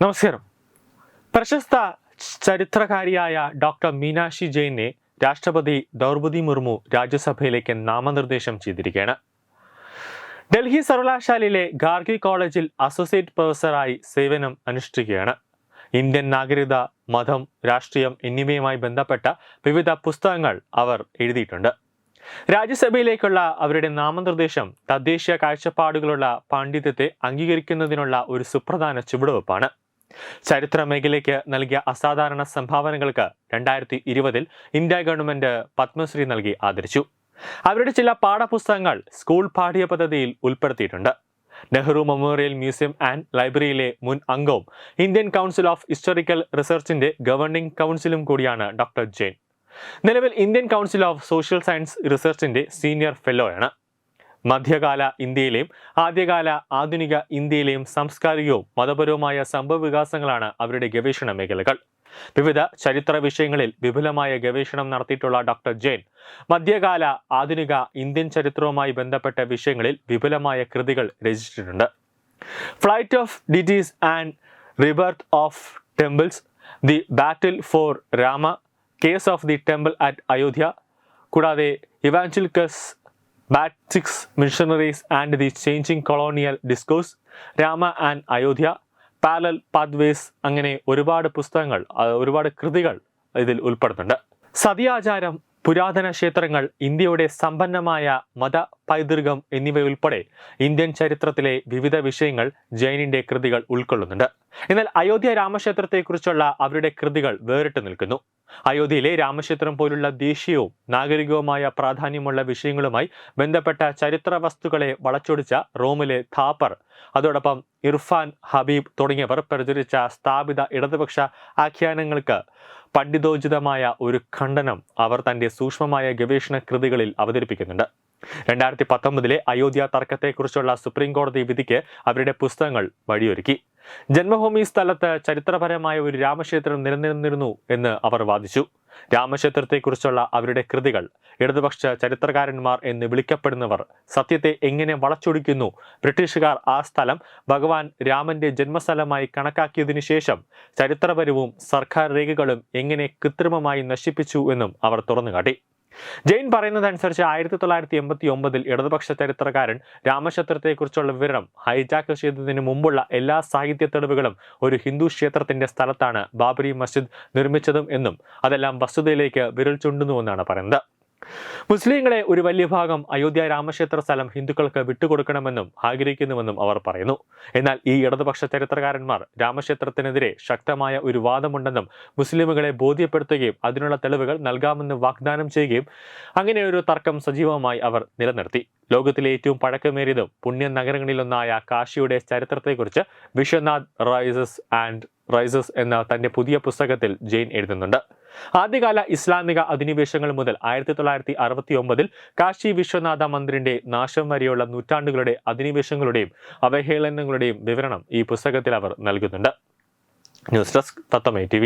നമസ്കാരം. പ്രശസ്ത ചരിത്രകാരിയായ ഡോക്ടർ മീനാക്ഷി ജെയിനെ രാഷ്ട്രപതി ദ്രൗപദി മുർമു രാജ്യസഭയിലേക്ക് നാമനിർദ്ദേശം ചെയ്തിരിക്കുകയാണ്. ഡൽഹി സർവകലാശാലയിലെ ഗാർഗി കോളേജിൽ അസോസിയേറ്റ് പ്രൊഫസറായി സേവനം അനുഷ്ഠിക്കുകയാണ്. ഇന്ത്യൻ നാഗരികത മതം രാഷ്ട്രീയം എന്നിവയുമായി ബന്ധപ്പെട്ട വിവിധ പുസ്തകങ്ങൾ അവർ എഴുതിയിട്ടുണ്ട്. രാജ്യസഭയിലേക്കുള്ള അവരുടെ നാമനിർദ്ദേശം തദ്ദേശീയ കാഴ്ചപ്പാടുകളുള്ള പാണ്ഡിത്യത്തെ അംഗീകരിക്കുന്നതിനുള്ള ഒരു സുപ്രധാന ചുവടുവെപ്പാണ് ചരിത്ര മേഖലയ്ക്ക് നൽകിയ അസാധാരണ സംഭാവനകൾക്ക് രണ്ടായിരത്തി ഇരുപതിൽ ഇന്ത്യ ഗവൺമെന്റ് പത്മശ്രീ നൽകി ആദരിച്ചു. അവരുടെ ചില പാഠപുസ്തകങ്ങൾ സ്കൂൾ പാഠ്യ പദ്ധതിയിൽ ഉൾപ്പെടുത്തിയിട്ടുണ്ട്. നെഹ്റു മെമ്മോറിയൽ മ്യൂസിയം ആൻഡ് ലൈബ്രറിയിലെ മുൻ അംഗവും ഇന്ത്യൻ കൗൺസിൽ ഓഫ് ഹിസ്റ്റോറിക്കൽ റിസർച്ചിന്റെ ഗവർണിംഗ് കൗൺസിലും കൂടിയാണ് ഡോക്ടർ ജെയിൻ. നിലവിൽ Indian council of social science റിസർച്ചിന്റെ senior ഫെലോയാണ് മധ്യകാല ഇന്ത്യയിലെയും ആദ്യകാല ആധുനിക ഇന്ത്യയിലെയും സാംസ്കാരികവും മതപരവുമായ സംഭവ വികാസങ്ങളാണ് അവരുടെ ഗവേഷണ മേഖലകൾ. വിവിധ ചരിത്ര വിഷയങ്ങളിൽ വിപുലമായ ഗവേഷണം നടത്തിയിട്ടുള്ള ഡോക്ടർ ജെയിൻ മധ്യകാല ആധുനിക ഇന്ത്യൻ ചരിത്രവുമായി ബന്ധപ്പെട്ട വിഷയങ്ങളിൽ വിപുലമായ കൃതികൾ രചിച്ചിട്ടുണ്ട്. Flight of deities and rebirth of temples the battle for Rama case of the temple at Ayodhya കൂടാതെ baptist missionaries and the changing colonial discourse Rama and Ayodhya parallel pathways അങ്ങനെ ഒരുപാട് പുസ്തകങ്ങൾ ഒരുപാട് കൃതികൾ ഇതിൽ ഉൾപ്പെടുന്നുണ്ട്. സതിയാചാരം പുരാതന ക്ഷേത്രങ്ങൾ ഇന്ത്യയുടെ സമ്പന്നമായ മത പൈതൃകം എന്നിവയുൾപ്പെടെ ഇന്ത്യൻ ചരിത്രത്തിലെ വിവിധ വിഷയങ്ങൾ ജൈനിന്റെ കൃതികൾ ഉൾക്കൊള്ളുന്നുണ്ട്. എന്നാൽ അയോധ്യ രാമക്ഷേത്രത്തെക്കുറിച്ചുള്ള അവരുടെ കൃതികൾ വേറിട്ട് നിൽക്കുന്നു. അയോധ്യയിലെ രാമക്ഷേത്രം പോലുള്ള ദേശീയവും നാഗരികവുമായ പ്രാധാന്യമുള്ള വിഷയങ്ങളുമായി ബന്ധപ്പെട്ട ചരിത്ര വസ്തുക്കളെ വളച്ചൊടിച്ച റോമിലെ ഥാപ്പർ അതോടൊപ്പം ഇർഫാൻ ഹബീബ് തുടങ്ങിയവർ പ്രചരിച്ച സ്ഥാപിത ഇടതുപക്ഷ ആഖ്യാനങ്ങൾക്ക് പണ്ഡിതോചിതമായ ഒരു ഖണ്ഡനം അവർ തന്റെ സൂക്ഷ്മമായ ഗവേഷണ കൃതികളിൽ അവതരിപ്പിക്കുന്നുണ്ട്. രണ്ടായിരത്തി പത്തൊമ്പതിലെ അയോധ്യ തർക്കത്തെക്കുറിച്ചുള്ള സുപ്രീം കോടതി വിധിക്ക് അവരുടെ പുസ്തകങ്ങൾ വഴിയൊരുക്കി. ജന്മഭൂമി സ്ഥലത്ത് ചരിത്രപരമായ ഒരു രാമക്ഷേത്രം നിലനിന്നിരുന്നു എന്ന് അവർ വാദിച്ചു. രാമക്ഷേത്രത്തെക്കുറിച്ചുള്ള അവരുടെ കൃതികൾ ഇടതുപക്ഷ ചരിത്രകാരന്മാർ എന്ന് വിളിക്കപ്പെടുന്നവർ സത്യത്തെ എങ്ങനെ വളച്ചൊടിക്കുന്നു ബ്രിട്ടീഷുകാർ ആ സ്ഥലം ഭഗവാൻ രാമന്റെ ജന്മസ്ഥലമായി കണക്കാക്കിയതിനു ശേഷം ചരിത്രപരവും സർക്കാർ രേഖകളും എങ്ങനെ കൃത്രിമമായി നശിപ്പിച്ചു എന്നും അവർ തുറന്നുകാട്ടി. ജെയിൻ പറയുന്നതനുസരിച്ച് ആയിരത്തി തൊള്ളായിരത്തി എൺപത്തി ഒമ്പതിൽ ഇടതുപക്ഷ ചരിത്രകാരൻ രാമക്ഷേത്രത്തെക്കുറിച്ചുള്ള വിവരം ഹൈജാക്ക് ചെയ്തതിന് മുമ്പുള്ള എല്ലാ സാഹിത്യ തെളിവുകളും ഒരു ഹിന്ദു ക്ഷേത്രത്തിന്റെ സ്ഥലത്താണ് ബാബരി മസ്ജിദ് നിർമ്മിച്ചതും എന്നും അതെല്ലാം വസ്തുതയിലേക്ക് വിരൽ ചൂണ്ടുന്നുവെന്നാണ് പറയുന്നത്. മുസ്ലിങ്ങളെ ഒരു വലിയ ഭാഗം അയോധ്യ രാമക്ഷേത്ര സ്ഥലം ഹിന്ദുക്കൾക്ക് വിട്ടുകൊടുക്കണമെന്നും ആഗ്രഹിക്കുന്നുവെന്നും അവർ പറയുന്നു. എന്നാൽ ഈ ഇടതുപക്ഷ ചരിത്രകാരന്മാർ രാമക്ഷേത്രത്തിനെതിരെ ശക്തമായ ഒരു വാദമുണ്ടെന്നും മുസ്ലിമുകളെ ബോധ്യപ്പെടുത്തുകയും അതിനുള്ള തെളിവുകൾ നൽകാമെന്ന് വാഗ്ദാനം ചെയ്യുകയും അങ്ങനെ ഒരു തർക്കം സജീവമായി അവർ നിലനിർത്തി. ലോകത്തിലെ ഏറ്റവും പഴക്കമേറിയതും പുണ്യ നഗരങ്ങളിലൊന്നായ കാശിയുടെ ചരിത്രത്തെക്കുറിച്ച് വിശ്വനാഥ് റൈസസ് ആൻഡ് റൈസസ് എന്ന തന്റെ പുതിയ പുസ്തകത്തിൽ ജെയിൻ എഴുതുന്നുണ്ട്. ആദ്യകാല ഇസ്ലാമിക അധിനിവേശങ്ങൾ മുതൽ ആയിരത്തി തൊള്ളായിരത്തി അറുപത്തി ഒമ്പതിൽ കാശി വിശ്വനാഥ മന്ദിറിന്റെ നാശം വരെയുള്ള നൂറ്റാണ്ടുകളുടെ അധിനിവേശങ്ങളുടെയും അവഹേളനങ്ങളുടെയും വിവരണം ഈ പുസ്തകത്തിൽ അവർ നൽകുന്നുണ്ട്. News desk തത്തമേ T